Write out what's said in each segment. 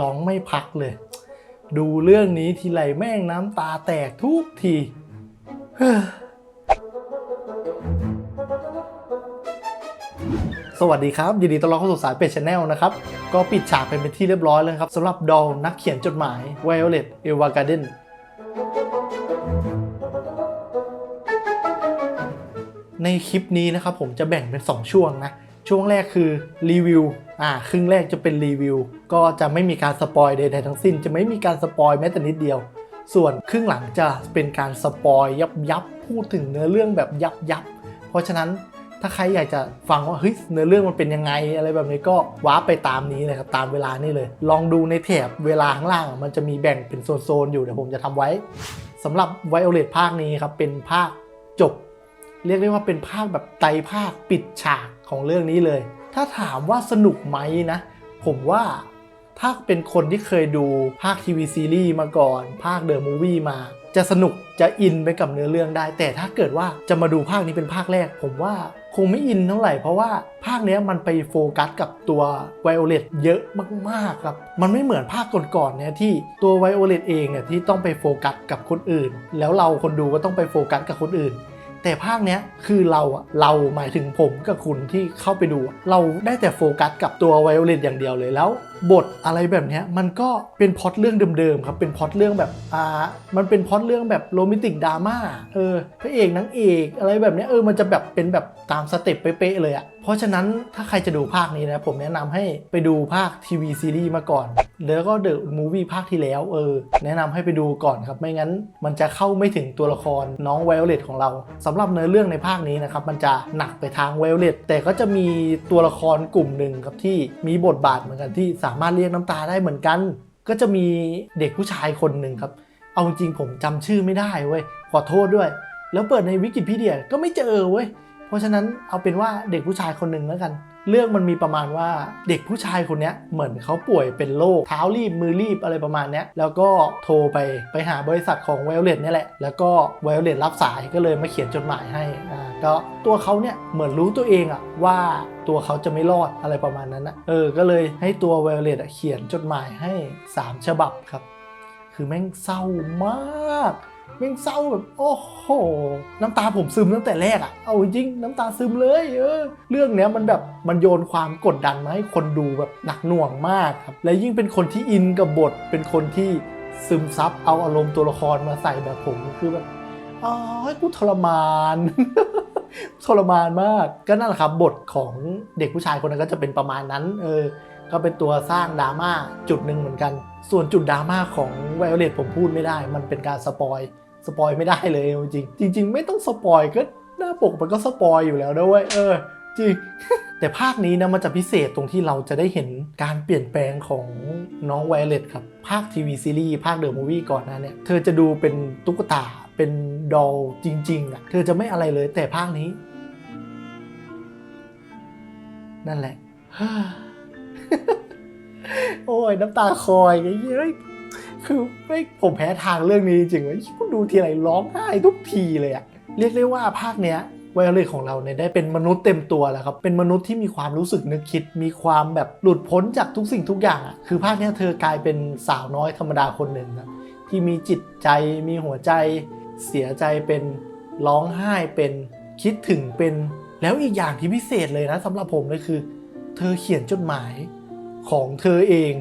ร้องไม่พักเลย ดูเรื่องนี้ทีไรแม่งน้ำตาแตกทุกทีสวัสดีครับ ยินดีต้อนรับเข้าสู่สายเป็ดชาแนลนะครับ ก็ปิดฉากไปเป็นที่เรียบร้อยแล้วครับสำหรับดอลนักเขียนจดหมาย Violet Evergarden ในคลิปนี้นะครับผมจะแบ่งเป็น 2 ช่วงนะ ช่วงแรกคือรีวิว อ่าครึ่งแรกจะเป็นรีวิว ก็จะไม่มีการสปอยใดๆทั้งสิ้น จะไม่มีการสปอยแม้แต่นิดเดียว ส่วนครึ่งหลังจะเป็นการสปอยยับยับพูดถึงเนื้อเรื่องแบบยับยับเพราะฉะนั้นถ้าใครอยากจะฟังว่าเฮ้ยเนื้อเรื่องมันเป็นยังไงอะไรแบบนี้ก็ว้าไปตามนี้เลยครับตามเวลานี่เลย ลองดูในแถบเวลาข้างล่าง มันจะมีแบ่งเป็นโซนๆอยู่เดี๋ยวผมจะทำไว้สำหรับไวโอเลตภาคนี้ครับเป็นภาคจบ เรียกได้ว่าเป็นภาคแบบไตภาคปิดฉากของเรื่องนี้เลย ถ้าถามว่าสนุกไหมนะ ผมว่าถ้าเป็นคนที่เคยดูภาคทีวีซีรีส์มาก่อน ภาคเดอะมูวี่มา จะสนุกจะอินไปกับเนื้อเรื่องได้ แต่ถ้าเกิดว่าจะมาดูภาคนี้เป็นภาคแรก ผมว่าคงไม่อินเท่าไหร่เพราะว่าภาคนี้มันไปโฟกัสกับตัวไวโอเลตเยอะมากๆครับ มันไม่เหมือนภาคก่อนๆเนี่ยที่ตัวไวโอเลตเองเนี่ยที่ต้องไปโฟกัสกับคนอื่น แล้วเราคนดูก็ต้องไปโฟกัสกับคนอื่น แต่ภาคเนี้ยคือเราอะเราหมายถึงผมกับคุณที่เข้าไปดู เราได้แต่โฟกัสกับตัวไวโอเลตอย่างเดียวเลยแล้ว บทอะไรแบบเนี้ยมันก็เป็นพอดเรื่องเดิมๆครับเป็นพอดเรื่องแบบอ่ามันเป็นพอดเรื่องแบบโรแมนติกดราม่าเออพระเอกนางเอกอะไรแบบเนี้ยเออมันจะแบบเป็นแบบตามสเต็ปเป๊ะๆเลยอะ ราะฉะนั้นถ้าใครจะดูภาคนี้นะ ผมแนะนำให้ไปดูภาคทีวีซีรีส์มาก่อน แล้วก็เดอะมูวี่ภาคที่แล้วเออ แนะนำให้ไปดูก่อนครับ ไม่งั้นมันจะเข้าไม่ถึงตัวละครน้องไวโอเลตของเราสำหรับเนื้อเรื่องในภาคนี้นะครับ มันจะหนักไปทางไวโอเลตแต่ก็จะมีตัวละครกลุ่มหนึ่งครับที่มีบทบาทเหมือนกันที่สามารถเรียกน้ำตาได้เหมือนกัน ก็จะมีเด็กผู้ชายคนหนึ่งครับ เอาจริงผมจำชื่อไม่ได้เว้ยขอโทษด้วย แล้วเปิดในวิกิพีเดียก็ไม่เจอเว้ย เพราะฉะนั้นเอาเป็นว่าเด็กผู้ชายคนหนึ่งแล้วกัน เรื่องมันมีประมาณว่าเด็กผู้ชายคนนี้เหมือนเขาป่วยเป็นโรคเท้ารีบมือรีบอะไรประมาณนี้แล้วก็โทรไปไปหาบริษัทของไวโอเลตนี่แหละ แล้วก็ไวโอเลตรับสายก็เลยมาเขียนจดหมายให้อ่าก็ตัวเขาเนี่ยเหมือนรู้ตัวเองอะว่าตัวเขาจะไม่รอดอะไรประมาณนั้นนะเออก็เลยให้ตัวไวโอเลตเขียนจดหมายให้ 3 ฉบับครับ คือแม่งเศร้ามาก แม่งเศร้าแบบโอ้โห น้ำตาผมซึมตั้งแต่แรกอะเอาจริงน้ำตาซึมเลยเออเรื่องเนี้ยมันแบบมันโยนความกดดันมาให้คนดูแบบหนักหน่วงมากครับและยิ่งเป็นคนที่อินกับบทเป็นคนที่ซึมซับเอาอารมณ์ตัวละครมาใส่แบบผมคือแบบอ๋อให้กูทรมานทรมานมากก็นั่นแหละครับบทของเด็กผู้ชายคนนั้นก็จะเป็นประมาณนั้นเออก็เป็นตัวสร้างดราม่าจุดหนึ่งเหมือนกัน ส่วนจุดดราม่าของไวโอเลตผมพูดไม่ได้ มันเป็นการสปอย สปอยไม่ได้เลยจริงจริง ๆ ไม่ต้องสปอยก็หน้าปกมันก็สปอยอยู่แล้วด้วยเออจริงแต่ภาคนี้นะมันจะพิเศษตรงที่เราจะได้เห็นการเปลี่ยนแปลงของน้องไวเลตครับ ภาคทีวีซีรีส์ภาคเดอะมูวี่ก่อนหนะเนี่ยเธอจะดูเป็นตุ๊กตาเป็นดอลจริงๆอะเธอจะไม่อะไรเลยแต่ภาคนี้ นั่นแหละ โอ้ยน้ำตาคอยไอ้เฮ้ย คือไม่ผมแพ้ทางเรื่องนี้จริงๆเว้ยคุณดูทีไรร้องไห้ทุกทีเลยอะเรียกได้ว่าภาคเนี้ยไวโอเลตของเราเนี่ยได้เป็นมนุษย์เต็มตัวแล้วครับ เป็นมนุษย์ที่มีความรู้สึกนึกคิด มีความแบบหลุดพ้นจากทุกสิ่งทุกอย่างอะคือภาคเนี้ยเธอกลายเป็นสาวน้อยธรรมดาคนหนึ่งนะที่มีจิตใจมีหัวใจ เสียใจเป็นร้องไห้เป็นคิดถึงเป็น แล้วอีกอย่างที่พิเศษเลยนะสำหรับผมเลยคือ เธอเขียนจดหมายของเธอเอง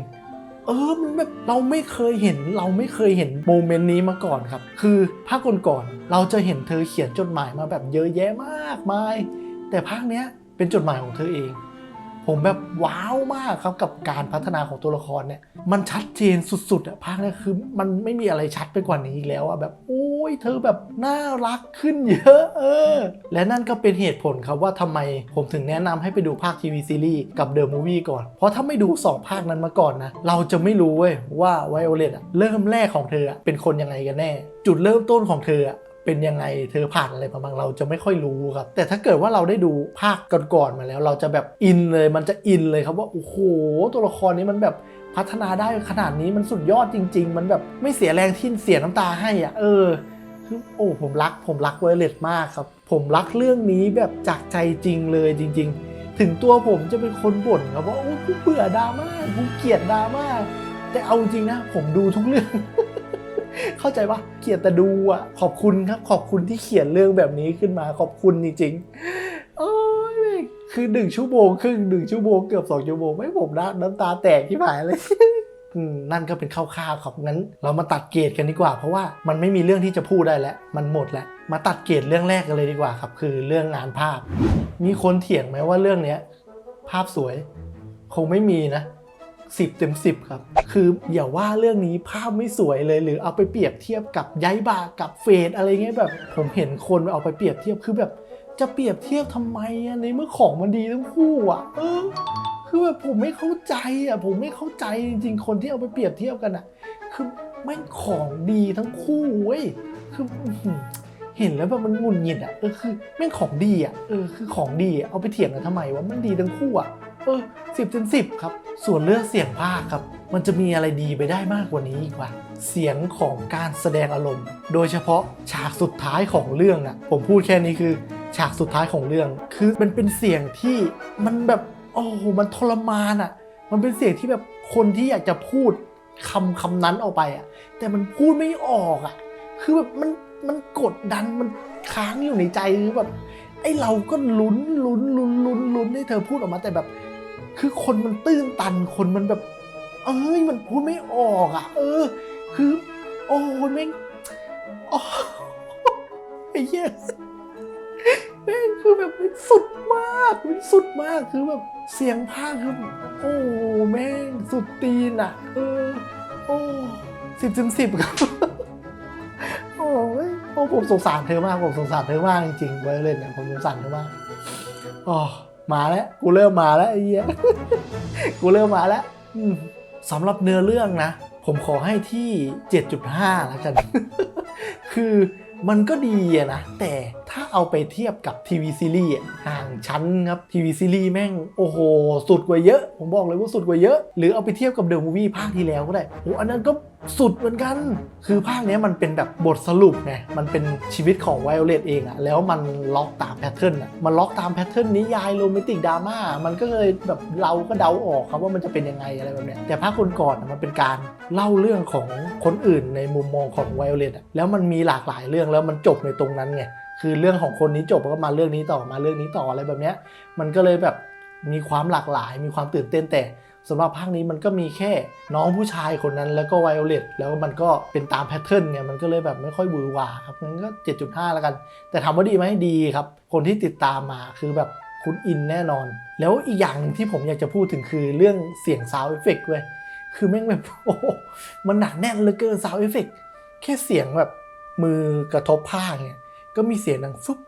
เออมันแบบเราไม่เคยเห็นเราไม่เคยเห็นโมเมนต์นี้มาก่อนครับ คือภาคก่อนๆเราจะเห็นเธอเขียนจดหมายมาแบบเยอะแยะมากมาย แต่ภาคเนี้ยเป็นจดหมายของเธอเอง ผมแบบว้าวมากครับกับการพัฒนาของตัวละครเนี่ย มันชัดเจนสุดๆอะภาคเนี้ยคือมันไม่มีอะไรชัดไปกว่านี้อีกแล้วอะแบบโอ้ยเธอแบบน่ารักขึ้นเยอะเออ และนั่นก็เป็นเหตุผลครับว่าทำไมผมถึงแนะนำให้ไปดูภาคทีวีซีรีส์กับเดอะมูวี่ก่อน เพราะถ้าไม่ดู 2 ภาคนั้นมาก่อนนะ เราจะไม่รู้เว้ยว่าไวโอเลตอะเริ่มแรกของเธอเป็นคนยังไงกันแน่ จุดเริ่มต้นของเธออะ เป็นยังไงเธอผ่านอะไรมาบ้างเราจะไม่ค่อยรู้ครับ แต่ถ้าเกิดว่าเราได้ดูภาคก่อนๆมาแล้ว เราจะแบบอินเลยมันจะอินเลยครับว่าโอ้โหตัวละครนี้มันแบบพัฒนาได้ขนาดนี้มันสุดยอดจริง ๆ มันแบบไม่เสียแรงที่เสียน้ำตาให้อะเออคือโอ้ผมรักผมรักไวเลตมากครับ ผมรักเรื่องนี้แบบจากใจจริงเลยจริง ๆ ถึงตัวผมจะเป็นคนบ่นครับว่าโอ้กูเบื่อดราม่ากูเกลียดดราม่าแต่เอาจริงนะ ผมดูทุกเรื่อง เข้าใจปะเขียนแต่ดูอะขอบคุณครับ ขอบคุณที่เขียนเรื่องแบบนี้ขึ้นมาขอบคุณจริงๆโอ้ยแม่งคือหนึ่งชั่วโมงครึ่งหนึ่งชั่วโมงเกือบสองชั่วโมงไม่ผมนะน้ำตาแตกที่ผายเลยนั่นก็เป็นคร่าวๆครับงั้น เรามาตัดเกรดกันดีกว่า เพราะว่ามันไม่มีเรื่องที่จะพูดได้แล้ว มันหมดแล้ว มาตัดเกรดเรื่องแรกกันเลยดีกว่าครับ คือเรื่องงานภาพ มีคนเถียงไหมว่าเรื่องเนี้ยภาพสวย คงไม่มีนะ สิบเต็มสิบครับ คืออย่าว่าเรื่องนี้ภาพไม่สวยเลย หรือเอาไปเปรียบเทียบกับย้ายบากับเฟดอะไรเงี้ยแบบ ผมเห็นคนเอาไปเปรียบเทียบคือแบบจะเปรียบเทียบทำไมอะในเมื่อของมันดีทั้งคู่อะเออ คือแบบผมไม่เข้าใจอะ ผมไม่เข้าใจจริงๆ คนที่เอาไปเปรียบเทียบกันอะ คือแม่งของดีทั้งคู่เว้ย คือเห็นแล้วแบบมันงุดหงิดอะ เออคือแม่งของดีอะ เออคือของดีเอาไปเถียงกันทำไมวะมันดีทั้งคู่อะ เออสิบเต็มสิบครับ ส่วนเรื่องเสียงภาคครับ มันจะมีอะไรดีไปได้มากกว่านี้อีกว่า เสียงของการแสดงอารมณ์ โดยเฉพาะฉากสุดท้ายของเรื่องอะผมพูดแค่นี้คือ ฉากสุดท้ายของเรื่อง คือมันเป็นเสียงที่มันแบบโอ้โหมันทรมานอะ่ะมันเป็นเสียงที่แบบคนที่อยากจะพูดคำคำนั้นออกไปอะ่ะแต่มันพูดไม่ออกอะ่ะคือแบบมันมันกดดันมันค้างอยู่ในใจคือแบบไอ้เราก็ลุ้นลุ้นลุ้นลุ้นลุ้นให้เธอพูดออกมาแต่แบบ คือคนมันตื้นตันคนมันแบบ เอ้ยมันพูดไม่ออกอะ่ะ เออ คือ โอ้ยแม่งโอ้ไอ้เหี้ยแม่งคือแบบมันสุดมากมันสุดมากคือแบบเสียงภาคคือโอ้แม่งสุดตีนอะ เออ โอ้สิบจนสิบครับโอ้ยโอ้ผมสงสารเธอมากผมสงสารเธอมากจริงๆไวโอเล่นเนี่ยผมสงสารเธอมากอ๋อ มาแล้วกูเริ่มมาแล้วไอ้เหี้ยกูเริ่มมาแล้วสำหรับเนื้อเรื่องนะ ผมขอให้ที่ 7.5 แล้วกัน คือมันก็ดีอะนะ แต่ ถ้าเอาไปเทียบกับทีวีซีรีส์ห่างชั้นครับทีวีซีรีส์แม่ง โอ้โห สุดกว่าเยอะ ผมบอกเลยว่าสุดกว่าเยอะ หรือเอาไปเทียบกับเดอะมูวี่ภาคที่แล้วก็ได้โอ้อันนั้นก็สุดเหมือนกัน คือภาคเนี้ยมันเป็นแบบบทสรุปไง มันเป็นชีวิตของไวโอเลตเองอะแล้วมันล็อกตามแพทเทิร์นอะมันล็อกตามแพทเทิร์นนิยายโรแมนติกดราม่า มันก็เลยแบบเราก็เดาออกครับว่ามันจะเป็นยังไงอะไรแบบเนี้ย แต่ภาคคนก่อนๆมันเป็นการเล่าเรื่องของคนอื่นในมุมมองของไวโอเลตอะแล้วมันมีหลากหลายเรื่องแล้วมันจบในตรงนั้นไง คือเรื่องของคนนี้จบแล้วก็มาเรื่องนี้ต่อมาเรื่องนี้ต่ออะไรแบบเนี้ยมันก็เลยแบบมีความหลากหลาย มีความตื่นเต้นแต่สำหรับภาคนี้มันก็มีแค่น้องผู้ชายคนนั้นแล้วก็ไวโอเลตแล้วมันก็เป็นตามแพทเทิร์นไงมันก็เลยแบบไม่ค่อยบือหวาครับงั้นก็ 7.5 แล้วกัน แต่ถามว่าดีไหมดีครับ คนที่ติดตามมาคือแบบคุณอินแน่นอน แล้วอีกอย่างนึงที่ผมอยากจะพูดถึงคือเรื่องเสียงซาวเอฟเฟกต์เว้ยคือแม่งแบบโอ้โหมันหนักแน่นเหลือเกินซาวเอฟเฟกต์แค่เสียงแบบมือกระทบผ้าเนี่ย ก็มีเสียงดังฟึบ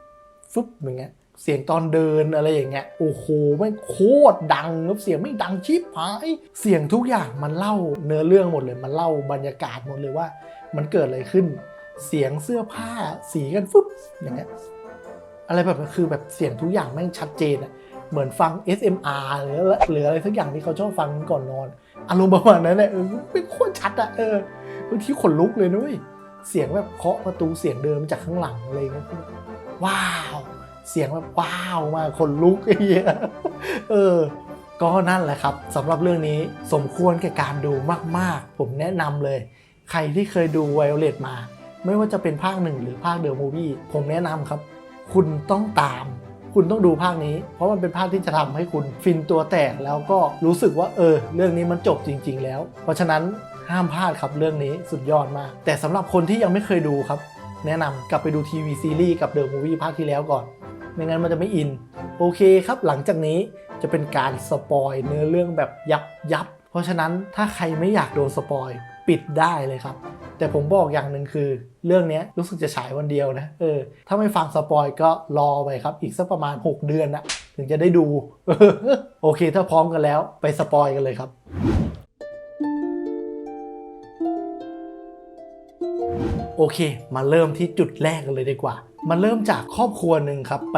ฟึบอย่างเงี้ยเสียงตอนเดินอะไรอย่างเงี้ยโอ้โหแม่งโคตรดังแล้วเสียงไม่ดังชิบหายเสียงทุกอย่างมันเล่าเนื้อเรื่องหมดเลยมันเล่าบรรยากาศหมดเลยว่า มันเกิดอะไรขึ้น เสียงเสื้อผ้าสีกันฟึบอย่างเงี้ยอะไรแบบคือแบบเสียงทุกอย่างแม่งชัดเจนอะเหมือนฟัง SMR หรือหรืออะไรสักอย่างที่เขาชอบฟังก่อนนอน อารมณ์ประมาณนั้นแหละเออเป็นโคตรชัดอะเออบางทีขนลุกเลยนุ้ย เสียงแบบเคาะประตูเสียงเดินมจากข้างหลังอะไรเงี้ยว้าว เสียงแบบว้าวมาคนลุกไอ้เหี้ยเออ ก็นั่นแหละครับสำหรับเรื่องนี้สมควรแก่การดูมาก ๆ ผมแนะนำเลย ใครที่เคยดูไวโอเลตมา ไม่ว่าจะเป็นภาคหนึ่งหรือภาคเดอะมูวี่ผมแนะนำครับ คุณต้องตามคุณต้องดูภาคนี้ เพราะมันเป็นภาคที่จะทำให้คุณฟินตัวแตกแล้วก็รู้สึกว่าเออ เรื่องนี้มันจบจริง ๆ แล้ว เพราะฉะนั้น ห้ามพลาดครับเรื่องนี้สุดยอดมาก แต่สำหรับคนที่ยังไม่เคยดูครับ แนะนำกลับไปดูทีวีซีรีส์กับเดอะมูวี่ภาคที่แล้วก่อน ไม่งั้นมันจะไม่อิน โอเคครับ หลังจากนี้จะเป็นการสปอยเนื้อเรื่องแบบยับยับ เพราะฉะนั้นถ้าใครไม่อยากโดนสปอยปิดได้เลยครับ แต่ผมบอกอย่างหนึ่งคือ เรื่องนี้รู้สึกจะฉายวันเดียวนะ เออ ถ้าไม่ฟังสปอยก็รอไปครับ อีกสักประมาณ 6 เดือนนะถึงจะได้ดู โอเค ถ้าพร้อมกันแล้วไปสปอยกันเลยครับ โอเค มาเริ่มที่จุดแรกกันเลยดีกว่า มันเริ่มจากครอบครัวหนึ่งครับ ไป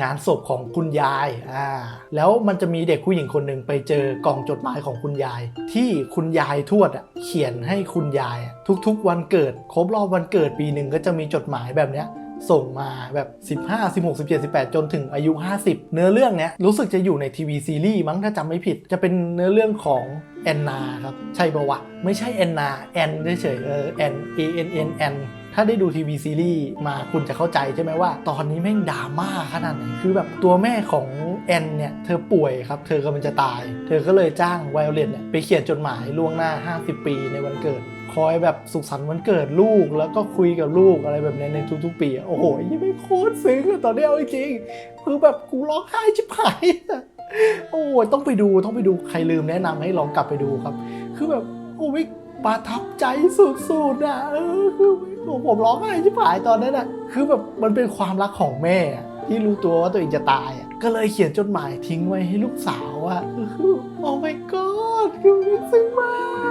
งานศพของคุณยายอ่าแล้วมันจะมีเด็กผู้หญิงคนหนึ่งไปเจอกล่องจดหมายของคุณยาย ที่คุณยายทวดอะเขียนให้คุณยาย ทุกๆ วันเกิด ครบรอบวันเกิดปีหนึ่งก็จะมีจดหมายแบบเนี้ย ส่งมาแบบ 15 16 17 18 จนถึงอายุ 50 เนื้อเรื่องเนี้ยรู้สึกจะอยู่ในทีวีซีรีส์มั้งถ้าจำไม่ผิด จะเป็นเนื้อเรื่องของแอนนาครับ ใช่ปะวะ ไม่ใช่แอนนาแอนเฉยเออแอน A N N N ถ้าได้ดูทีวีซีรีส์มาคุณจะเข้าใจใช่ไหมว่า ตอนนี้แม่งดราม่าขนาดไหนคือแบบตัวแม่ของแอนเนี่ย เธอป่วยครับ เธอกำลังจะตาย เธอก็เลยจ้างไวโอเลตเนี่ยไปเขียนจดหมายล่วงหน้า 50 ปีในวันเกิด คอยแบบสุขสันต์วันเกิดลูกแล้วก็คุยกับลูกอะไรแบบนี้ในทุกๆปีโอ้โหยังไม่โคตรซึ้งเลยตอนนี้เอาจริงคือแบบกูร้องไห้ชิบหายอะโอ้ยต้องไปดูต้องไปดูใครลืมแนะนำให้ลองกลับไปดูครับ คือแบบโอ้ยประทับใจสุดๆอะเออคือโอ้ผมร้องไห้ชิบหายตอนนั้นอะ คือแบบมันเป็นความรักของแม่ที่รู้ตัวว่าตัวเองจะตายอะก็เลยเขียนจดหมายทิ้งไว้ให้ลูกสาวอะโอ้ my god คือมันซึ้งมาก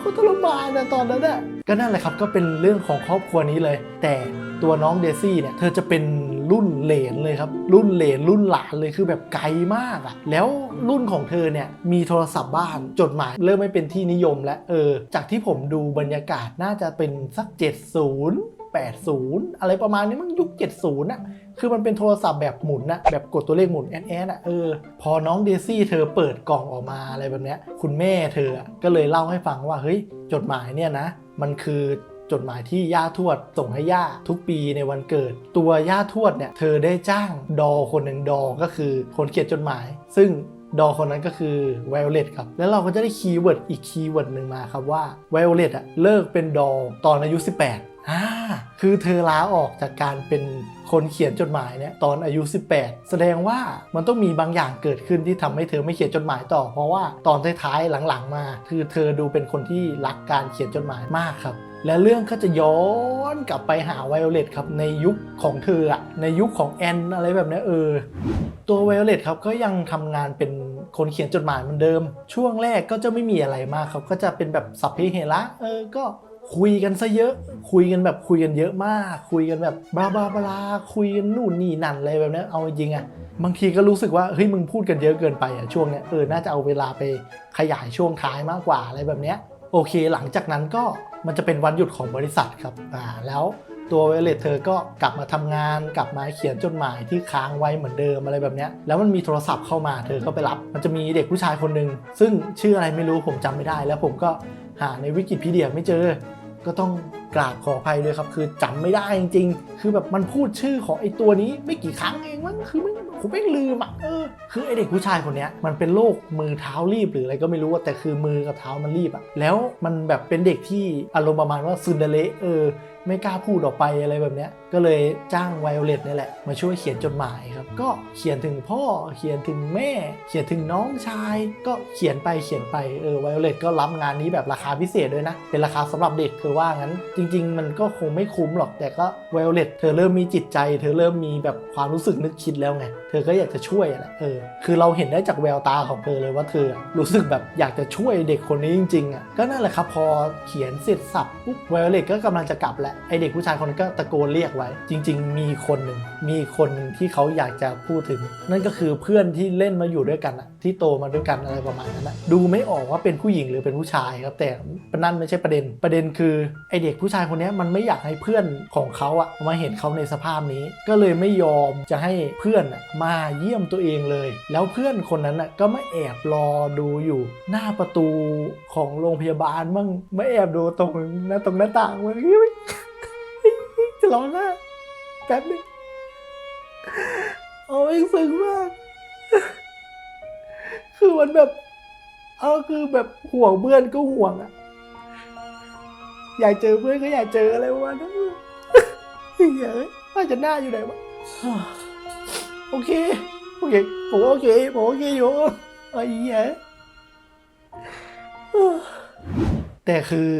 โคตรทรมานนะตอนนั้นอะก็นั่นแหละครับก็เป็นเรื่องของครอบครัวนี้เลย แต่ตัวน้องเดซี่เนี่ยเธอจะเป็นรุ่นเหลนเลยครับ รุ่นเหลนรุ่นหลานเลยคือแบบไกลมากอะแล้วรุ่นของเธอเนี่ยมีโทรศัพท์บ้านจดหมายเริ่มไม่เป็นที่นิยมแล้วเออ จากที่ผมดูบรรยากาศน่าจะเป็นสัก 70 80 อะไรประมาณนี้มั้งยุค 70น่ะ คือมันเป็นโทรศัพท์แบบหมุนนะแบบกดตัวเลขหมุนแอนแอนอะเออพอน้องเดซี่เธอเปิดกล่องออกมาอะไรแบบเนี้ยคุณแม่เธออะก็เลยเล่าให้ฟังว่าเฮ้ยจดหมายเนี่ยนะ มันคือจดหมายที่ย่าทวดส่งให้ย่าทุกปีในวันเกิด ตัวย่าทวดเนี่ยเธอได้จ้างดอคนหนึ่งดอก็คือคนเขียนจดหมาย ซึ่งดอคนนั้นก็คือไวโอเลตครับ แล้วเราก็จะได้คีย์เวิร์ดอีกคีย์เวิร์ดหนึ่งมาครับว่าไวโอเลตอะเลิกเป็นดอตอนอายุ 18อ่า คือเธอลาออกจากการเป็นคนเขียนจดหมายเนี่ยตอนอายุ 18 แสดงว่ามันต้องมีบางอย่างเกิดขึ้นที่ทำให้เธอไม่เขียนจดหมายต่อ เพราะว่าตอนท้ายๆหลังๆ มา คือเธอดูเป็นคนที่รักการเขียนจดหมายมากครับและเรื่องก็จะย้อนกลับไปหาไวโอเลตครับในยุคของเธออะในยุคของแอนอะไรแบบนี้เออ ตัวไวโอเลตครับก็ยังทำงานเป็นคนเขียนจดหมายเหมือนเดิม ช่วงแรกก็จะไม่มีอะไรมากครับ ก็จะเป็นแบบสัพเพเหระเออก็ คุยกันซะเยอะ คุยกันแบบคุยกันเยอะมาก คุยกันแบบบลาบลาบลาคุยกันนู่นนี่นั่นอะไรแบบนี้เอาจริงอะบางทีก็รู้สึกว่าเฮ้ยมึงพูดกันเยอะเกินไปอะช่วงเนี้ยเออน่าจะเอาเวลาไปขยายช่วงท้ายมากกว่าอะไรแบบเนี้ยโอเค หลังจากนั้นก็มันจะเป็นวันหยุดของบริษัทครับอ่าแล้วตัวเวเลตเธอก็กลับมาทำงานกลับมาเขียนจดหมายที่ค้างไว้เหมือนเดิมอะไรแบบเนี้ยแล้วมันมีโทรศัพท์เข้ามาเธอก็ไปรับ มันจะมีเด็กผู้ชายคนหนึ่งซึ่งชื่ออะไรไม่รู้ผมจำไม่ได้ แล้วผมก็หาในวิกิพีเดียไม่เจอ ก็ต้องกราบขออภัยด้วยครับ คือจำไม่ได้จริง ๆ คือแบบมันพูดชื่อของไอ้ตัวนี้ไม่กี่ครั้งเองมั้งคือไม่ผมไม่ลืมอะเออคือไอเด็กผู้ชายคนเนี้ยมันเป็นโรคมือเท้ารีบหรืออะไรก็ไม่รู้แต่คือมือกับเท้ามันรีบอะแล้วมันแบบเป็นเด็กที่อารมณ์ประมาณว่าซึนเดเลเออไม่กล้าพูดออกไปอะไรแบบเนี้ยก็เลยจ้างไวโอเลตนี่แหละมาช่วยเขียนจดหมายครับ ก็เขียนถึงพ่อเขียนถึงแม่ เขียนถึงน้องชาย ก็เขียนไปเขียนไปเออไวโอเลตก็รับงานนี้แบบราคาพิเศษด้วยนะ เป็นราคาสำหรับเด็กเธอว่างั้น จริง ๆ มันก็คงไม่คุ้มหรอกแต่ก็ไวโอเลตเธอเริ่มมีจิตใจ เธอเริ่มมีแบบความรู้สึกนึกคิดแล้วไงเธอก็อยากจะช่วยแหละเออคือเราเห็นได้จากแววตาของเธอเลยว่าเธอรู้สึกแบบอยากจะช่วยเด็กคนนี้จริงๆอะก็นั่นแหละครับพอเขียนเสร็จสับปุ๊บไวโอเลตก็กำลังจะกลับแล้วไอเด็กผู้ชายคนนั้นก็ตะโกนเรียกไว้ จริง ๆ มีคนหนึ่งมีคนหนึ่งที่เขาอยากจะพูดถึง นั่นก็คือเพื่อนที่เล่นมาอยู่ด้วยกันอะที่โตมาด้วยกันอะไรประมาณนั้นนะดูไม่ออกว่าเป็นผู้หญิงหรือเป็นผู้ชายครับแต่นั่นไม่ใช่ประเด็น ประเด็นคือไอเด็กผู้ชายคนนี้มันไม่อยากให้เพื่อนของเขาอะมาเห็นเขาในสภาพนี้ ก็เลยไม่ยอมจะให้เพื่อนอมาเยี่ยมตัวเองเลย แล้วเพื่อนคนนั้นอะก็มาแอบรอดูอยู่หน้าประตูของโรงพยาบาลมั่งมาแอบดูตรงหน้าตรงหน้าต่างมันจะ ร้องไห้แป๊บนึงเอาเองซึ้งมาก คือมันแบบ เอาคือแบบห่วงเพื่อนก็ห่วงอะอยากเจอเพื่อนก็อยากเจออะไรประนั้นเฮ้ยเอ้ยว่าจะหน้าอยู่ไหนวะโอเคโอเคผมโอเคผมโอเคอยู่ไอ้เหี้ย แต่คือ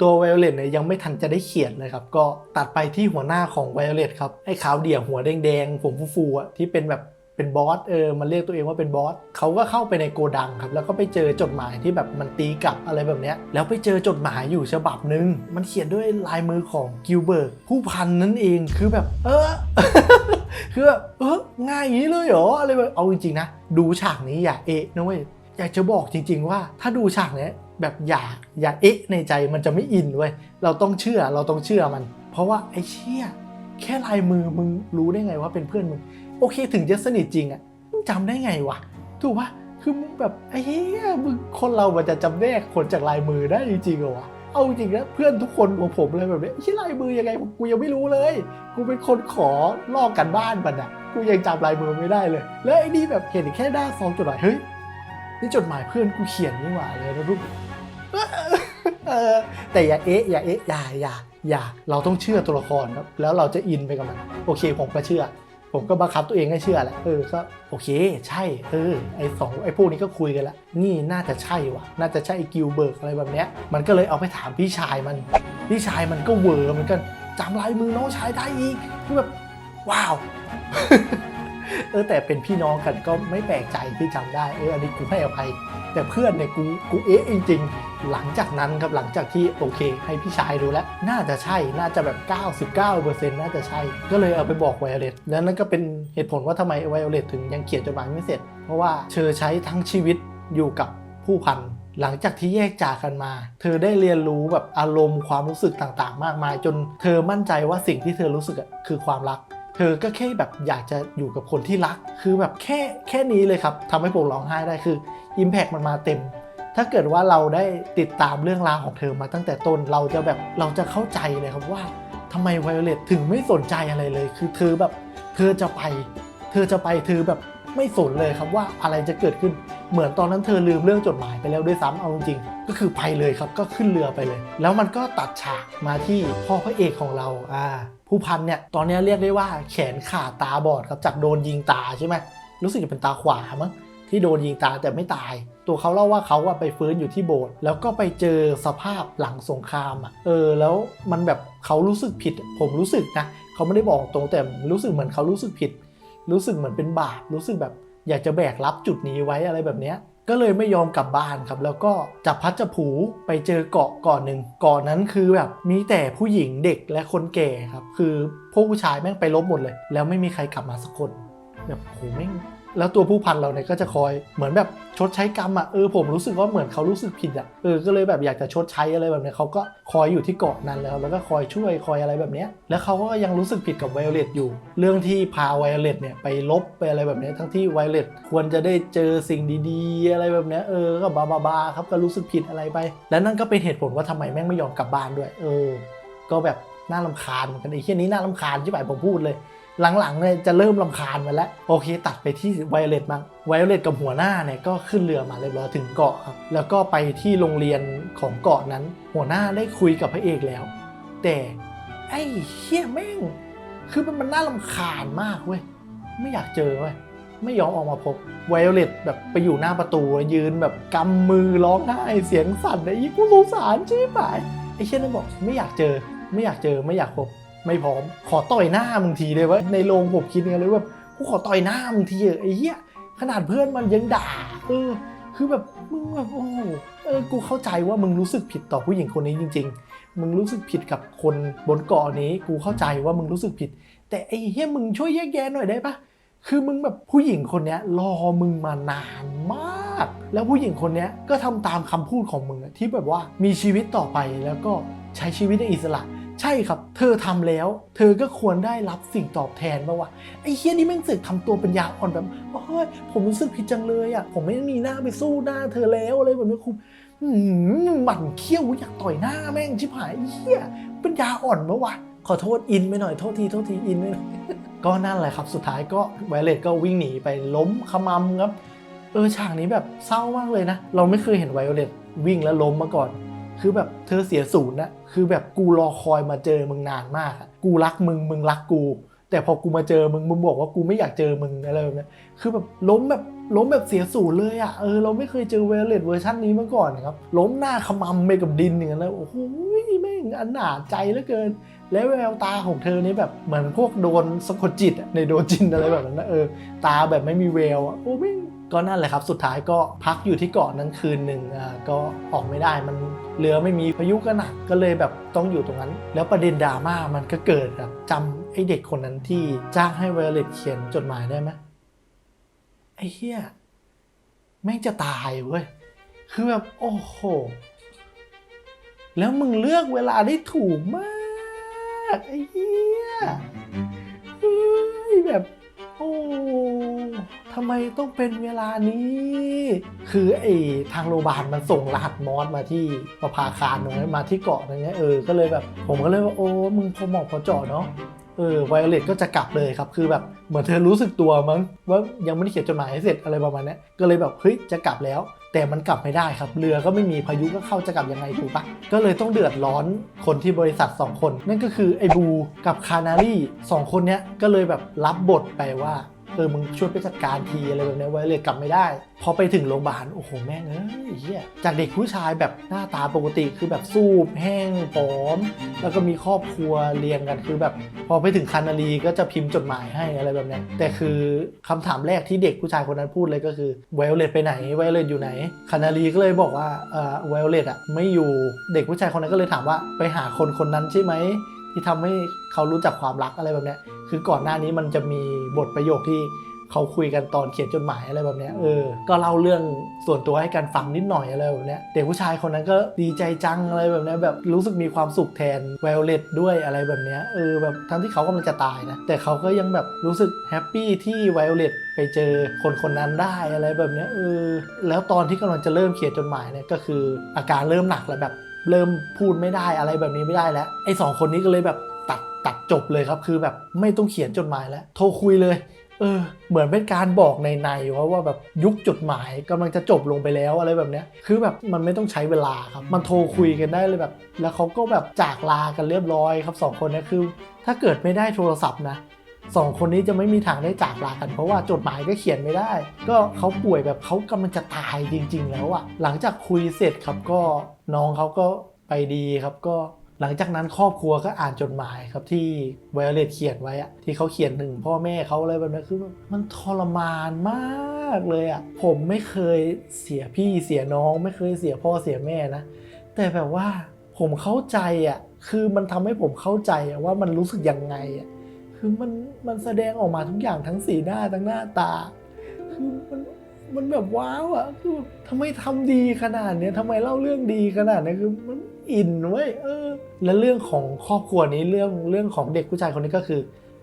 ตัวไวโอเลตเนี่ยยังไม่ทันจะได้เขียนเลยครับ ก็ตัดไปที่หัวหน้าของไวโอเลตครับไอ้ขาวเดี่ยวหัวแดงๆผมฟูๆอะที่เป็นแบบเป็นบอสเออมันเรียกตัวเองว่าเป็นบอสเขาก็เข้าไปในโกดังครับแล้วก็ไปเจอจดหมายที่แบบมันตีกลับอะไรแบบเนี้ยแล้วไปเจอจดหมายอยู่ฉบับหนึ่งมันเขียนด้วยลายมือของกิลเบิร์กผู้พันนั่นเองคือแบบ เออ คือแบบเออง่ายอย่างนี้เลยเหรออะไรแบบเอาจริงๆนะดูฉากนี้อย่าเอะนะเว้ยอยากจะบอกจริง ๆ ว่าถ้าดูฉากเนี้ย แบบอย่าอย่าเอ๊ะในใจมันจะไม่อินเว้ยเราต้องเชื่อเราต้องเชื่อมัน เพราะว่าไอ้เชี่ยแค่ลายมือมึงรู้ได้ไงว่าเป็นเพื่อนมึง โอเคถึงจะสนิทจริงอะมึงจำได้ไงวะถูกปะคือมึงแบบไอ้เหี้ยมึงคนเรามันจะจำแนกคนจากลายมือได้จริงๆเหรอวะเอาจริงนะเพื่อนทุกคนของผมเลยแบบนี้ไอ้ลายมือยังไงกูยังไม่รู้เลย กูเป็นคนขอลอกกันบ้านมันอะกูยังจำลายมือไม่ได้เลย แล้วไอ้นี่แบบเห็นแค่หน้าซองจดหมายเฮ้ยนี่จดหมายเพื่อนกูเขียนนี่หว่าเลยนะลูก แต่อย่าเอ๊ะอย่าเอ๊ะอย่าอย่าอย่า เราต้องเชื่อตัวละครครับ แล้วเราจะอินไปกับมัน โอเคผมก็เชื่อ ผมก็บังคับตัวเองให้เชื่อแหละ เออ ก็โอเค ใช่ เออ ไอสองไอพวกนี้ก็คุยกันละ นี่น่าจะใช่ว่ะน่าจะใช่ไอกิลเบิร์กอะไรแบบเนี้ย มันก็เลยเอาไปถามพี่ชายมัน พี่ชายมันก็เวอร์เหมือนกันจำลายมือน้องชายได้อีกคือแบบว้าว เออแต่เป็นพี่น้องกันก็ไม่แปลกใจที่จำได้ เอออันนี้กูให้อภัย แต่เพื่อนเนี่ยกูกูเอ๊ะจริงๆ หลังจากนั้นครับหลังจากที่โอเคให้พี่ชายดูแล้ว น่าจะใช่น่าจะแบบ 99%น่าจะใช่ ก็เลยเอาไปบอกไวโอเลตแล้วนั่นก็เป็นเหตุผลว่าทำไมไวโอเลตถึงยังเขียนจดหมายไม่เสร็จ เพราะว่าเธอใช้ทั้งชีวิตอยู่กับผู้พันหลังจากที่แยกจากกันมา เธอได้เรียนรู้แบบอารมณ์ความรู้สึกต่างๆ มากมาย จนเธอมั่นใจว่าสิ่งที่เธอรู้สึกคือความรัก เธอก็แค่แบบอยากจะอยู่กับคนที่รัก คือแบบแค่แค่นี้เลยครับทำให้ผมร้องไห้ได้คือ Impact มันมาเต็ม ถ้าเกิดว่าเราได้ติดตามเรื่องราวของเธอมาตั้งแต่ต้นเราจะแบบเราจะเข้าใจเลยครับว่าทำไมไวโอเลตถึงไม่สนใจอะไรเลย คือเธอแบบเธอจะไป เธอจะไปเธอแบบไม่สนเลยครับว่าอะไรจะเกิดขึ้นเหมือนตอนนั้นเธอลืมเรื่องจดหมายไปแล้วด้วยซ้ำเอาจริงก็คือไปเลยครับก็ขึ้นเรือไปเลย แล้วมันก็ตัดฉากมาที่พ่อพระเอกของเราอ่าผู้พันเนี่ยตอนนี้เรียกได้ว่าแขนขาดตาบอดครับจากโดนยิงตาใช่ไหมรู้สึกจะเป็นตาขวามั้ง ที่โดนยิงตาแต่ไม่ตาย ตัวเขาเล่าว่าเขาอะไปฟื้นอยู่ที่โบสถ์แล้วก็ไปเจอสภาพหลังสงครามอะเออแล้วมันแบบเขารู้สึกผิด ผมรู้สึกนะเขาไม่ได้บอกตรงแต่รู้สึกเหมือนเขารู้สึกผิด รู้สึกเหมือนเป็นบาปรู้สึกแบบอยากจะแบกรับจุดนี้ไว้อะไรแบบเนี้ยก็เลยไม่ยอมกลับบ้านครับ แล้วก็จับพัดจับผูไปเจอเกาะเกาะหนึ่งเกาะนั้นคือแบบมีแต่ผู้หญิงเด็กและคนแก่ครับ คือพวกผู้ชายแม่งไปลบหมดเลย แล้วไม่มีใครกลับมาสักคน แบบโหแม่ง แล้วตัวผู้พันเราเนี่ยก็จะคอยเหมือนแบบชดใช้กรรมอะเออผมรู้สึกว่าเหมือนเขารู้สึกผิดอะเออก็เลยแบบอยากจะชดใช้อะไรแบบเนี้ยเขาก็คอยอยู่ที่เกาะนั้นแล้ว แล้วก็คอยช่วยคอยอะไรแบบเนี้ยแล้วเขาก็ยังรู้สึกผิดกับไวโอเลตอยู่ เรื่องที่พาไวโอเลตเนี่ยไปลบไปอะไรแบบเนี้ยทั้งที่ไวโอเลตควรจะได้เจอสิ่งดีๆ อะไรแบบเนี้ยเออก็บาบาบาครับก็รู้สึกผิดอะไรไป และนั่นก็เป็นเหตุผลว่าทำไมแม่งไม่ยอมกลับบ้านด้วย เออ ก็แบบน่าลำคาญเหมือนกันไอ้เหี้ยนี้น่าลำคาญที่แบบผมพูดเลย หลังๆเนี่ยจะเริ่มลำคาญมาแล้วโอเค ตัดไปที่ไวโอเลตบ้างไวโอเลตกับหัวหน้าเนี่ยก็ขึ้นเรือมาเรียบร้อยถึงเกาะครับแล้วก็ไปที่โรงเรียนของเกาะนั้น หัวหน้าได้คุยกับพระเอกแล้ว แต่ไอ้เฮี้ยแม่ง คือมันมันน่าลำคาญมากเว้ยไม่อยากเจอเว้ยไม่ยอมออกมาพบไวโอเลตแบบไปอยู่หน้าประตูยืนแบบกำมือร้องไห้เสียงสั่นไอ้ยี่กูสงสารใช่ไหมไอ้เช่นนั้นบอกไม่อยากเจอ ไม่อยากเจอไม่อยากพบ ไม่พร้อม ขอต่อยหน้ามึงทีเลยว่าในโรงผมคิดกันเลยว่ากูขอต่อยหน้ามึงทีเถอไอ้เหี้ยขนาดเพื่อนมันยังด่าเออคือแบบมึงแบบโอ้เออกูเข้าใจว่ามึงรู้สึกผิดต่อผู้หญิงคนนี้จริง ๆ มึงรู้สึกผิดกับคนบนเกาะนี้ กูเข้าใจว่ามึงรู้สึกผิด แต่ไอ้เหี้ยมึงช่วยแยกแยะหน่อยได้ปะคือมึงแบบผู้หญิงคนเนี้ยรอมึงมานานมาก แล้วผู้หญิงคนเนี้ยก็ทำตามคำพูดของมึงที่แบบว่ามีชีวิตต่อไปแล้วก็ใช้ชีวิตในอิสระ ใช่ครับ เธอทำแล้ว เธอก็ควรได้รับสิ่งตอบแทนมาวะไอ้เฮียนี่แม่งสึกทำตัวเป็นยาอ่อนแบบโอ้ยผมรู้สึกผิดจังเลยอะผมไม่มีหน้าไปสู้หน้า เธอแล้วอะไรแบบนี้คุณอืมหมั่นเขี้ยวอยากต่อยหน้าแม่งชิบหายไอ้เฮียเป็นยาอ่อนมาวะขอโทษอินไปหน่อยโทษทีโทษทีอินไปหน่อยก็นั่นแหละครับ สุดท้ายก็ไวเลตก็วิ่งหนีไปล้มขมำครับเออฉากนี้แบบเศร้ามากเลยนะ เราไม่เคยเห็นไวโอเลตวิ่งแล้วล้มมาก่อน คือแบบเธอเสียศูนย์นะ คือแบบกูรอคอยมาเจอมึงนานมากอะกูรักมึงมึงรักกู แต่พอกูมาเจอมึงมึงบอกว่ากูไม่อยากเจอมึงอะไรแบบนี้คือแบบล้มแบบล้มแบบเสียศูนย์เลยอะเออเราไม่เคยเจอเวลเลตเวอร์ชันนี้มาก่อนครับล้มหน้าขมำไปกับดินอย่างนั้นแล้วโอ้โหแม่งอันหนาใจเหลือเกิน แล้วแววตาของเธอนี่แบบเหมือนพวกโดนสะกดจิตอะในโดจินอะไรแบบนั้นนะเออตาแบบไม่มีแววอะโอ้แม่ง ก็นั่นแหละครับ สุดท้ายก็พักอยู่ที่เกาะนั้นคืนหนึ่งอ่าก็ออกไม่ได้มันเรือไม่มีพายุก็หนักก็เลยแบบต้องอยู่ตรงนั้น แล้วประเด็นดราม่ามันก็เกิดครับจำไอ้เด็กคนนั้นที่จ้างให้ไวโอเลตเขียนจดหมายได้ไหมไอ้เหี้ยแม่งจะตายเว้ยคือแบบโอ้โห แล้วมึงเลือกเวลาได้ถูกมากไอ้เหี้ยแบบ โอ้ทำไมต้องเป็นเวลานี้ คือไอ้ทางโรงพยาบาลมันส่งรหัสมอสมาที่ประภาคารตรงนั้นมาที่เกาะตรงนี้เออ ก็เลยแบบ ผมก็เลยว่าโอ้ มึงพอเหมาะพอเจาะเนาะ เออไวโอเลตก็จะกลับเลยครับ คือแบบเหมือนเธอรู้สึกตัวมั้งว่ายังไม่ได้เขียนจดหมายให้เสร็จอะไรประมาณนี้ก็เลยแบบเฮ้ยจะกลับแล้ว แต่มันกลับไม่ได้ครับ เรือก็ไม่มีพายุก็เข้าจะกลับยังไงถูกปะก็เลยต้องเดือดร้อนคนที่บริษัท 2 คน นั่นก็คือไอ้บูกับคานารีสองคนเนี้ยก็เลยแบบรับบทไปว่า เออมึงช่วยไปจัดการทีอะไรแบบนี้ไวโอเลตกลับไม่ได้ พอไปถึงโรงพยาบาลโอ้โหแม่งเอ้ยเฮียจากเด็กผู้ชายแบบหน้าตาปกติคือแบบสูบแห้งผอม แล้วก็มีครอบครัวเรียงกันคือแบบ พอไปถึงคานาลีก็จะพิมพ์จดหมายให้อะไรแบบนี้แต่คือคำถามแรกที่เด็กผู้ชายคนนั้นพูดเลยก็คือไวโอเลตไปไหนไวโอเลตอยู่ไหนคานาลีก็เลยบอกว่าเออไวโอเลตอะไม่อยู่เด็กผู้ชายคนนั้นก็เลยถามว่าไปหาคนคนนั้นใช่ไหม ที่ทำให้เขารู้จักความรักอะไรแบบนี้คือก่อนหน้านี้มันจะมีบทประโยคที่เขาคุยกันตอนเขียนจดหมายอะไรแบบนี้เออ ก็เล่าเรื่องส่วนตัวให้กันฟังนิดหน่อยอะไรแบบนี้เด็กผู้ชายคนนั้นก็ดีใจจังอะไรแบบนี้แบบรู้สึกมีความสุขแทนไวโอเลตด้วยอะไรแบบนี้เออแบบทั้งที่เขากำลังจะตายนะ แต่เขาก็ยังแบบรู้สึกแฮปปี้ที่ไวโอเลตไปเจอคนคนนั้นได้อะไรแบบนี้เออ แล้วตอนที่กำลังจะเริ่มเขียนจดหมายเนี่ยก็คืออาการเริ่มหนักแล้วแบบ เริ่มพูดไม่ได้อะไรแบบนี้ไม่ได้แล้ว ไอ้สองคนนี้ก็เลยแบบตัดตัดจบเลยครับ คือแบบไม่ต้องเขียนจดหมายแล้ว โทรคุยเลย เออ เหมือนเป็นการบอกในในว่าว่าแบบยุคจดหมายกำลังจะจบลงไปแล้วอะไรแบบเนี้ย คือแบบมันไม่ต้องใช้เวลาครับ มันโทรคุยกันได้เลยแบบ แล้วเขาก็แบบจากลากันเรียบร้อยครับสองคนนี้คือ ถ้าเกิดไม่ได้โทรศัพท์นะ สองคนนี้จะไม่มีทางได้จากลากัน เพราะว่าจดหมายก็เขียนไม่ได้ ก็เขาป่วยแบบเขากำลังจะตายจริง ๆ แล้วอะหลังจากคุยเสร็จครับก็น้องเขาก็ไปดีครับก็หลังจากนั้นครอบครัวก็อ่านจดหมายครับที่ไวโอเลตเขียนไว้อะที่เขาเขียนถึงพ่อแม่เขาอะไรแบบนั้คือมันทรมานมากเลยอะผมไม่เคยเสียพี่เสียน้อง ไม่เคยเสียพ่อเสียแม่นะ แต่แบบว่าผมเข้าใจอะคือมันทำให้ผมเข้าใจว่ามันรู้สึกยังไงอะ คือมันมันแสดงออกมาทุกอย่างทั้งสีหน้าทั้งหน้าตา คือมันมันแบบว้าวอะคือทำไมทำดีขนาดเนี้ยทำไมเล่าเรื่องดีขนาดนี้คือมันอินเว้ยเออ และเรื่องของครอบครัวนี้เรื่องเรื่องของเด็กผู้ชายคนนี้ก็คือ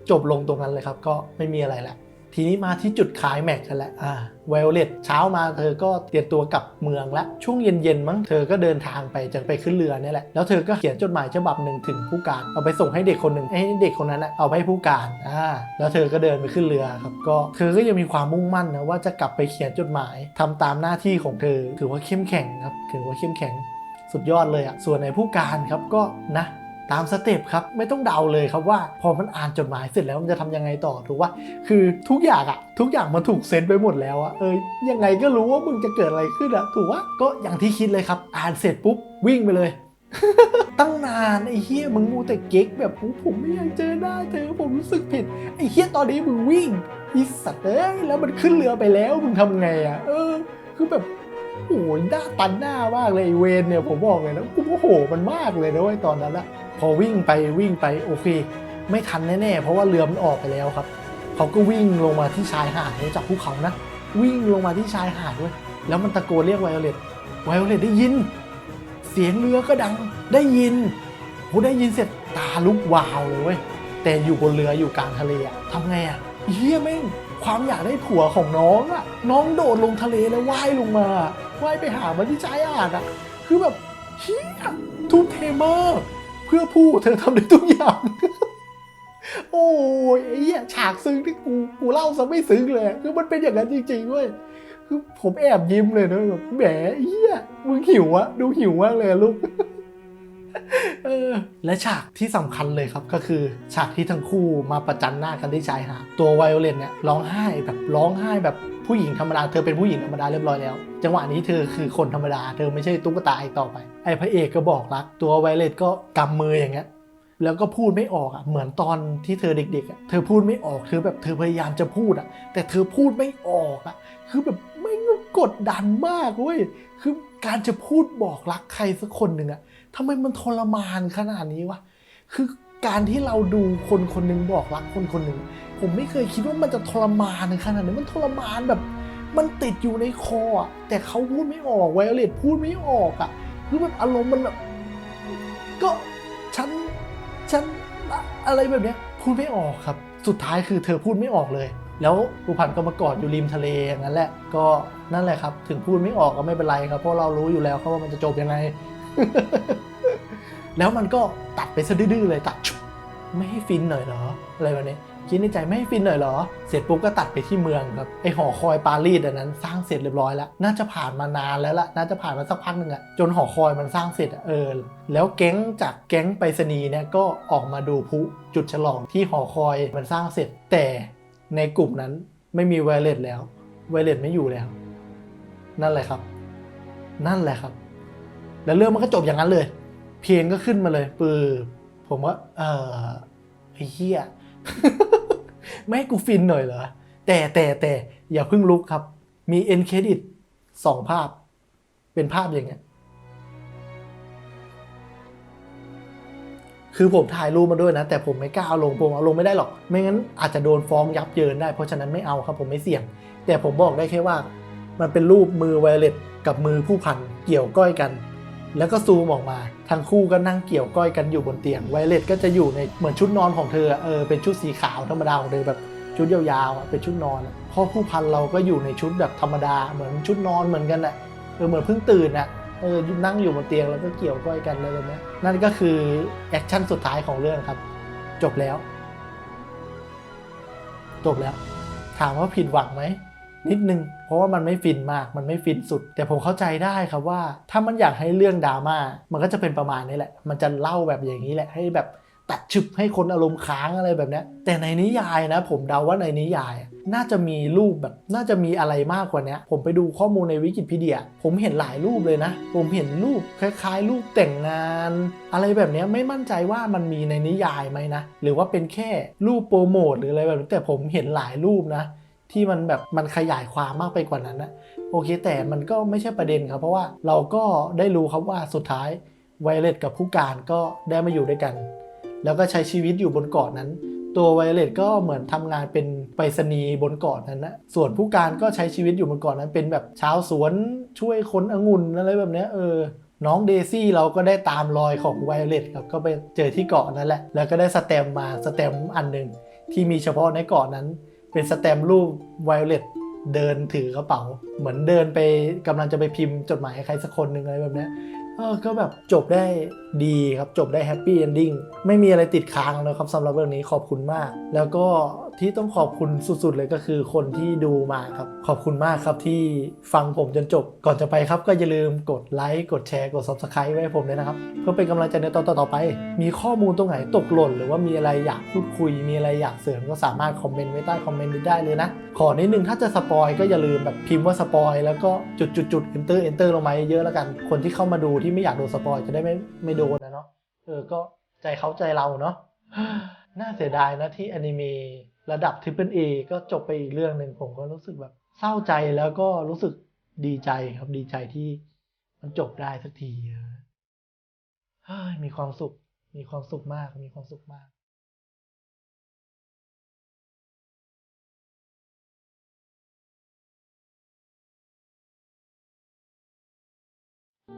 จบลงตรงนั้นเลยครับ ก็ไม่มีอะไรละ ทีนี้มาที่จุดขายแม็กกันแหละอ่าไวโอเลตเช้ามาเธอก็เตรียมตัวกลับเมืองละช่วงเย็นๆมั้งเธอก็เดินทางไปจะไปขึ้นเรือเนี่ยแหละแล้วเธอก็เขียนจดหมายฉบับหนึ่งถึงผู้การ เอาไปส่งให้เด็กคนหนึ่งให้เด็กคนนั้นน่ะเอาไปให้ผู้การอ่าแล้วเธอก็เดินไปขึ้นเรือครับก็เธอก็ยังมีความมุ่งมั่นนะว่าจะกลับไปเขียนจดหมายทำตามหน้าที่ของเธอถือว่าเข้มแข็งครับถือว่าเข้มแข็งสุดยอดเลยอะส่วนในผู้การครับก็นะ ตามสเต็ปครับไม่ต้องเดาเลยครับว่าพอมันอ่านจดหมายเสร็จแล้วมันจะทำยังไงต่อถูกว่าคือทุกอย่างอะทุกอย่างมันถูกเซตไปหมดแล้วอะเออยังไงก็รู้ว่ามึงจะเกิดอะไรขึ้นอะถูกว่าก็อย่างที่คิดเลยครับ อ่านเสร็จปุ๊บวิ่งไปเลยตั้งนานไอ้เฮียมึงมูแต่เก๊กแบบผมผมไม่อยากเจอหน้าเธอผมรู้สึกผิดไอ้เฮียตอนนี้มึงวิ่งอีสัตว์เอ้ยแล้วมันขึ้นเรือไปแล้วมึงทำไงอะเออ คือแบบโอ้ยหน้าตันหน้ามากเลยเวนเนี่ยผมบอกเลยนะกูโมโหมันมากเลยนะเว้ยตอนนั้นอะ พอวิ่งไปวิ่งไปโอเค ไม่ทันแน่ๆ เพราะว่าเรือมันออกไปแล้วครับ เขาก็วิ่งลงมาที่ชายหาดเนี่ยจากภูเขานะ วิ่งลงมาที่ชายหาดเว้ยแล้วมันตะโกนเรียกไวโอเลตไวโอเลตได้ยิน เสียงเรือก็ดังได้ยินโหได้ยินเสร็จตาลุกวาวเลยเว้ยแต่อยู่บนเรืออยู่กลางทะเลอะทำไงอะเฮียแม่งความอยากได้ผัวของน้องอะน้องโดดลงทะเลแล้วว่ายลงมาว่ายไปหามันที่ชายหาดอะคือแบบเฮียทุ่มเทมาก เพื่อผู้เธอทำได้ทุกอย่าง โอ้ยไอ้เหี้ยฉากซึ้งที่กูกูเล่าซะไม่ซึ้งเลย คือมันเป็นอย่างนั้นจริงๆเว้ยคือผมแอบยิ้มเลยนะแบบแหมไอ้เหี้ยมึงหิวอะดูหิวมากเลยลูกและฉากที่สำคัญเลยครับก็คือ ฉากที่ทั้งคู่มาประจันหน้ากันที่ชายหาดตัวไวโอเลนเนี่ยร้องไห้แบบร้องไห้แบบ ผู้หญิงธรรมดาเธอเป็นผู้หญิงธรรมดาเรียบร้อยแล้ว จังหวะนี้เธอคือคนธรรมดา เธอไม่ใช่ตุ๊กตาอีกต่อไปไอ้พระเอกก็บอกรัก ตัวไวเลตก็กำมืออย่างเงี้ยแล้วก็พูดไม่ออกอะเหมือนตอนที่เธอเด็กๆอะเธอพูดไม่ออกเธอแบบเธอพยายามจะพูดอะ แต่เธอพูดไม่ออกอะคือแบบไม่งกดดันมากเว้ยคือการจะพูดบอกรักใครสักคนหนึ่งอะทำไมมันทรมานขนาดนี้วะคือ การที่เราดูคนคนหนึ่งบอกรักคนคนหนึ่งผมไม่เคยคิดว่ามันจะทรมานขนาดนี้มันทรมานแบบ มันติดอยู่ในคอแต่เขาพูดไม่ออกไวโอเลตพูดไม่ออกอะคือแบบอารมณ์มันแบบก็ฉันฉันอะไรแบบเนี้ยพูดไม่ออกครับ สุดท้ายคือเธอพูดไม่ออกเลย แล้วผู้พันก็มากอดอยู่ริมทะเลอย่างนั้นแหละก็นั่นแหละครับ ถึงพูดไม่ออกก็ไม่เป็นไรครับเพราะเรารู้อยู่แล้วครับว่ามันจะจบยังไง แล้วมันก็ตัดไปซะดื้อเลยตัดชุบไม่ให้ฟินหน่อยเหรออะไรแบบนี้คิดในใจไม่ให้ฟินหน่อยเหรอ เสร็จปุ๊บก็ตัดไปที่เมืองครับไอหอคอยปารีสอันนั้นสร้างเสร็จเรียบร้อยแล้ว น่าจะผ่านมานานแล้วล่ะน่าจะผ่านมาสักพักหนึ่งอะจนหอคอยมันสร้างเสร็จเออแล้วแก๊งจากแก๊งไปรษณีย์เนี่ยก็ออกมาดูพุจุดฉลองที่หอคอยมันสร้างเสร็จ แต่ในกลุ่มนั้นไม่มีไวเลตแล้วไวเลตไม่อยู่แล้ว นั่นแหละครับ นั่นแหละครับ แล้วเรื่องมันก็จบอย่างนั้นเลย เพลงก็ขึ้นมาเลยปือผมว่า เออไอ้เหี้ย ไม่ให้กูฟินหน่อยเหรอ แต่แต่แต่อย่าเพิ่งลุกครับ มีเอ็นเครดิตสองภาพ เป็นภาพอย่างเงี้ย คือผมถ่ายรูปมาด้วยนะ แต่ผมไม่กล้าเอาลงผมเอาลงไม่ได้หรอก ไม่งั้นอาจจะโดนฟ้องยับเยินได้ เพราะฉะนั้นไม่เอาครับ ผมไม่เสี่ยง แต่ผมบอกได้แค่ว่า มันเป็นรูปมือไวเลตกับมือผู้พันเกี่ยวก้อยกัน แล้วก็ซูมออกมา ทั้งคู่ก็นั่งเกี่ยวก้อยกันอยู่บนเตียง ไวเลตก็จะอยู่ในเหมือนชุดนอนของเธอ เออ เป็นชุดสีขาวธรรมดาของเธอแบบชุดยาวๆ เป็นชุดนอนพ่อผู้พันเราก็อยู่ในชุดแบบธรรมดา เหมือนชุดนอนเหมือนกันอะเออ เหมือนเพิ่งตื่นอะเออ นั่งอยู่บนเตียงแล้วก็เกี่ยวก้อยกันอะไรแบบนี้นั่นก็คือแอคชั่นสุดท้ายของเรื่องครับ จบแล้ว จบแล้ว ถามว่าผิดหวังไหม นิดนึง เพราะว่ามันไม่ฟินมากมันไม่ฟินสุด แต่ผมเข้าใจได้ครับว่า ถ้ามันอยากให้เรื่องดราม่ามันก็จะเป็นประมาณนี้แหละ มันจะเล่าแบบอย่างนี้แหละให้แบบตัดชึบให้คนอารมณ์ค้างอะไรแบบนี้แต่ในนิยายนะ ผมเดาว่าในนิยาย น่าจะมีรูปแบบน่าจะมีอะไรมากกว่านี้ผมไปดูข้อมูลในวิกิพีเดีย ผมเห็นหลายรูปเลยนะ ผมเห็นรูปคล้ายๆ รูปแต่งงาน อะไรแบบนี้ไม่มั่นใจว่ามันมีในนิยายไหมนะ หรือว่าเป็นแค่รูปโปรโมทหรืออะไรแบบนี้แต่ผมเห็นหลายรูปนะ ที่มันแบบมันขยายความมากไปกว่านั้นนะโอเคแต่มันก็ไม่ใช่ประเด็นครับ เพราะว่าเราก็ได้รู้ครับว่าสุดท้ายไวเลตกับผู้การก็ได้มาอยู่ด้วยกัน แล้วก็ใช้ชีวิตอยู่บนเกาะนั้น ตัวไวเลตก็เหมือนทำงานเป็นไปรษณีย์บนเกาะนั้นนะส่วนผู้การก็ใช้ชีวิตอยู่บนเกาะนั้นเป็นแบบชาวสวนช่วยคนองุ่นอะไรแบบนี้เออน้องเดซี่เราก็ได้ตามรอยของไวเลตครับก็ไปเจอที่เกาะนั่นแหละ แล้วก็ได้สแตมมาสแตมอันหนึ่งที่มีเฉพาะในเกาะนั้น เป็นสแตมป์รูปไวเลตเดินถือกระเป๋า เหมือนเดินไปกำลังจะไปพิมพ์จดหมายให้ใครสักคนหนึ่งอะไรแบบนี้เออก็แบบจบได้ดีครับจบได้แฮปปี้เอนดิ้งไม่มีอะไรติดค้างเลยครับสำหรับเรื่องนี้ขอบคุณมาก แล้วก็ ที่ต้องขอบคุณสุด ๆ เลยก็คือคนที่ดูมาครับ ขอบคุณมากครับที่ฟังผมจนจบ ก่อนจะไปครับก็อย่าลืมกดไลค์กดแชร์กด subscribe ไว้ผมด้วยนะครับ เพื่อเป็นกำลังใจในตอนต่อๆไป มีข้อมูลตรงไหนตกหล่น หรือว่ามีอะไรอยากพูดคุย มีอะไรอยากเสริมก็สามารถคอมเมนต์ไว้ใต้คอมเมนต์ได้เลยนะ ขอนิดนึงถ้าจะสปอยก็อย่าลืมแบบพิมพ์ว่าสปอยแล้วก็จุดจุดจุด enter enter ลงมาเยอะแล้วกัน คนที่เข้ามาดูที่ไม่อยากโดนสปอยจะได้ไม่ไม่โดนนะเนาะเออก็ใจเขาใจเราเนาะน่าเสียดายนะที่อนิเมะ ระดับทริปเปิลเอก็จบไปอีกเรื่องหนึ่งผมก็รู้สึกแบบเศร้าใจแล้วก็รู้สึกดีใจครับดีใจที่มันจบได้สักทีเฮ้ยมีความสุขมีความสุขมากมีความสุขมาก